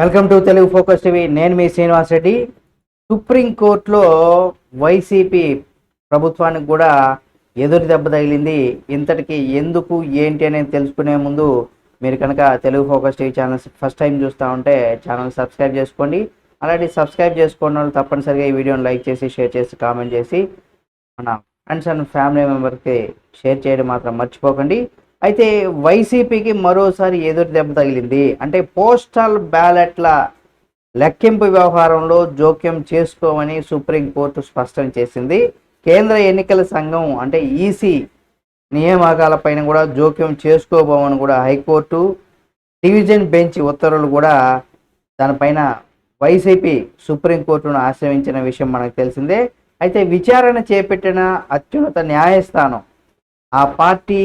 Welcome to Telugu focus TV. నేను మీ శ్రీనివాస్ రెడ్డి. సుప్రీంకోర్టులో వైసీపీ ప్రభుత్వానికి కూడా ఎదురు దెబ్బ తగిలింది. ఇంతటికి ఎందుకు ఏంటి అనేది తెలుసుకునే ముందు మీరు కనుక Telugu focus TV channels first time చూస్తూ ఉంటే ఛానల్ సబ్స్క్రైబ్ చేసుకోండి. అలాంటి సబ్స్క్రైబ్ చేసుకున్న వాళ్ళు తప్పనిసరిగా ఈ వీడియోని లైక్ చేసి షేర్ చేసి కామెంట్ చేసి మన ఫ్రెండ్స్ అండ్ ఫ్యామిలీ మెంబర్కి షేర్ చేయడం మాత్రం మర్చిపోకండి. అయితే వైసీపీకి మరోసారి ఎదురు దెబ్బ తగిలింది. అంటే పోస్టల్ బ్యాలెట్ల లెక్కింపు వ్యవహారంలో జోక్యం చేసుకోమని సుప్రీంకోర్టు స్పష్టం చేసింది. కేంద్ర ఎన్నికల సంఘం అంటే ఈసీ నియామకాలపైన కూడా జోక్యం చేసుకోబోమని కూడా హైకోర్టు డివిజన్ బెంచ్ ఉత్తర్వులు కూడా దానిపైన వైసీపీ సుప్రీంకోర్టును ఆశ్రయించిన విషయం మనకు తెలిసిందే. అయితే విచారణ చేపట్టిన అత్యున్నత న్యాయస్థానం ఆ పార్టీ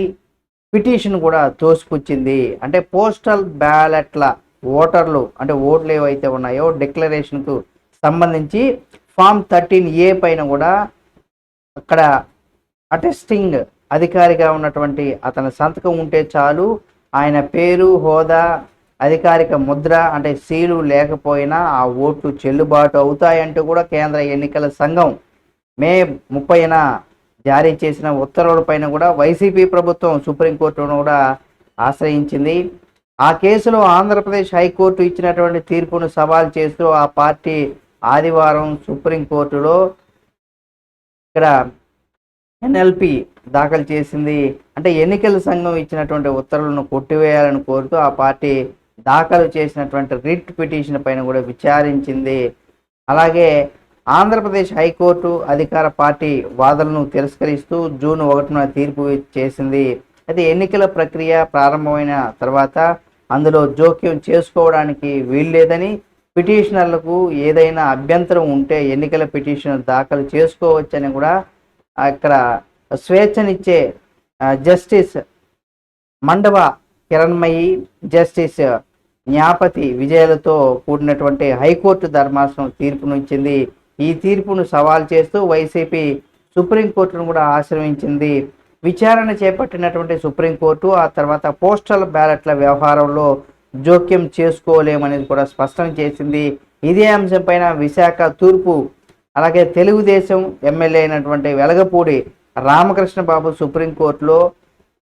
పిటిషన్ కూడా తోసిపుచ్చింది అంటే పోస్టల్ బ్యాలెట్ల ఓటర్లు అంటే ఓట్లు ఏవైతే ఉన్నాయో డిక్లరేషన్కు సంబంధించి ఫామ్ థర్టీన్ ఏ పైన కూడా అక్కడ అటెస్టింగ్ అధికారిగా ఉన్నటువంటి అతని సంతకం ఉంటే చాలు. ఆయన పేరు హోదా అధికారిక ముద్ర అంటే సీలు లేకపోయినా ఆ ఓట్లు చెల్లుబాటు అవుతాయంటూ కూడా కేంద్ర ఎన్నికల సంఘం మే ముప్పైన జారీ చేసిన ఉత్తర్వులపైన కూడా వైసీపీ ప్రభుత్వం సుప్రీంకోర్టును కూడా ఆశ్రయించింది. ఆ కేసులో ఆంధ్రప్రదేశ్ హైకోర్టు ఇచ్చినటువంటి తీర్పును సవాల్ చేస్తూ ఆ పార్టీ ఆదివారం సుప్రీంకోర్టులో ఇక్కడ ఎన్ఎల్పి దాఖలు చేసింది. అంటే ఎన్నికల సంఘం ఇచ్చినటువంటి ఉత్తర్వులను కొట్టివేయాలని కోరుతూ ఆ పార్టీ దాఖలు చేసినటువంటి రిట్ పిటిషన్ పైన కూడా విచారించింది. అలాగే ఆంధ్రప్రదేశ్ హైకోర్టు అధికార పార్టీ వాదనలను తిరస్కరిస్తూ జూన్ ఒకటిన తీర్పు చేసింది. అయితే ఎన్నికల ప్రక్రియ ప్రారంభమైన తర్వాత అందులో జోక్యం చేసుకోవడానికి వీల్లేదని పిటిషనర్లకు ఏదైనా అభ్యంతరం ఉంటే ఎన్నికల పిటిషన్ దాఖలు చేసుకోవచ్చని కూడా అక్కడ స్వేచ్ఛనిచ్చే జస్టిస్ మండవ కిరణ్మయి జస్టిస్ న్యాపతి విజయాలతో కూడినటువంటి హైకోర్టు ధర్మాసనం తీర్పును ఇచ్చింది ఈ తీర్పును సవాల్ చేస్తూ వైసీపీ సుప్రీంకోర్టును కూడా ఆశ్రయించింది. విచారణ చేపట్టినటువంటి సుప్రీంకోర్టు ఆ తర్వాత పోస్టల్ బ్యాలెట్ల వ్యవహారంలో జోక్యం చేసుకోలేమనేది కూడా స్పష్టం చేసింది. ఇదే అంశంపైన విశాఖ తూర్పు అలాగే తెలుగుదేశం ఎమ్మెల్యే అయినటువంటి వెలగపూడి రామకృష్ణ బాబు సుప్రీంకోర్టులో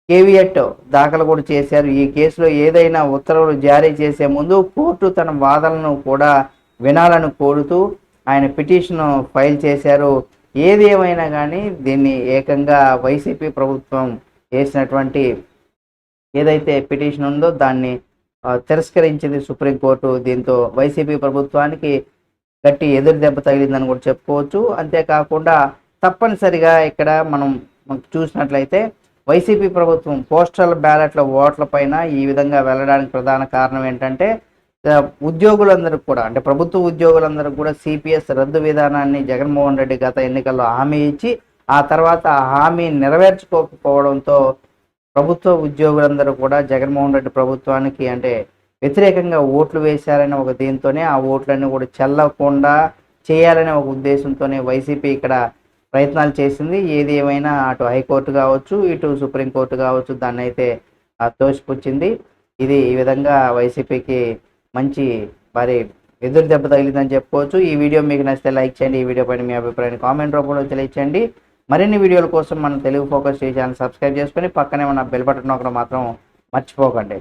కేవియట్ దాఖలు కూడా చేశారు. ఈ కేసులో ఏదైనా ఉత్తర్వులు జారీ చేసే ముందు కోర్టు తన వాదనను కూడా వినాలని కోరుతూ ఆయన పిటిషన్ ఫైల్ చేశారు. ఏది ఏమైనా కానీ దీన్ని ఏకంగా వైసీపీ ప్రభుత్వం వేసినటువంటి ఏదైతే పిటిషన్ ఉందో దాన్ని తిరస్కరించింది సుప్రీంకోర్టు. దీంతో వైసీపీ ప్రభుత్వానికి గట్టి ఎదురు దెబ్బ తగిలిందని కూడా చెప్పుకోవచ్చు. అంతేకాకుండా తప్పనిసరిగా ఇక్కడ మనం చూసినట్లయితే వైసీపీ ప్రభుత్వం పోస్టల్ బ్యాలెట్ల ఓట్ల పైన ఈ విధంగా వెళ్ళడానికి ప్రధాన కారణం ఏంటంటే ఉద్యోగులందరికీ కూడా అంటే ప్రభుత్వ ఉద్యోగులందరికీ కూడా సిపిఎస్ రద్దు విధానాన్ని జగన్మోహన్ రెడ్డి గత ఎన్నికల్లో హామీ ఇచ్చి ఆ తర్వాత ఆ హామీ నెరవేర్చుకోకపోవడంతో ప్రభుత్వ ఉద్యోగులందరూ కూడా జగన్మోహన్ రెడ్డి ప్రభుత్వానికి అంటే వ్యతిరేకంగా ఓట్లు వేశారనే ఒక దీంతోనే ఆ ఓట్లన్నీ కూడా చెల్లకుండా చేయాలనే ఒక ఉద్దేశంతోనే వైసీపీ ఇక్కడ ప్రయత్నాలు చేసింది. ఏది ఏమైనా అటు హైకోర్టు కావచ్చు ఇటు సుప్రీంకోర్టు కావచ్చు దాన్ని అయితే ఆ, తోసిపుచ్చింది. ఇది ఈ విధంగా వైసీపీకి మంచి మరి ఎదురు దెబ్బ తగిలిందని చెప్పుకోవచ్చు. ఈ వీడియో మీకు నచ్చితే లైక్ చేయండి. ఈ వీడియో పైన మీ అభిప్రాయాన్ని కామెంట్ రూపంలో తెలియచేయండి. మరిన్ని వీడియోల కోసం మన తెలుగు ఫోకస్ ఛానల్ సబ్స్క్రైబ్ చేసుకొని పక్కనే ఉన్న బెల్ బటన్ నొక్కడం మాత్రం మర్చిపోకండి.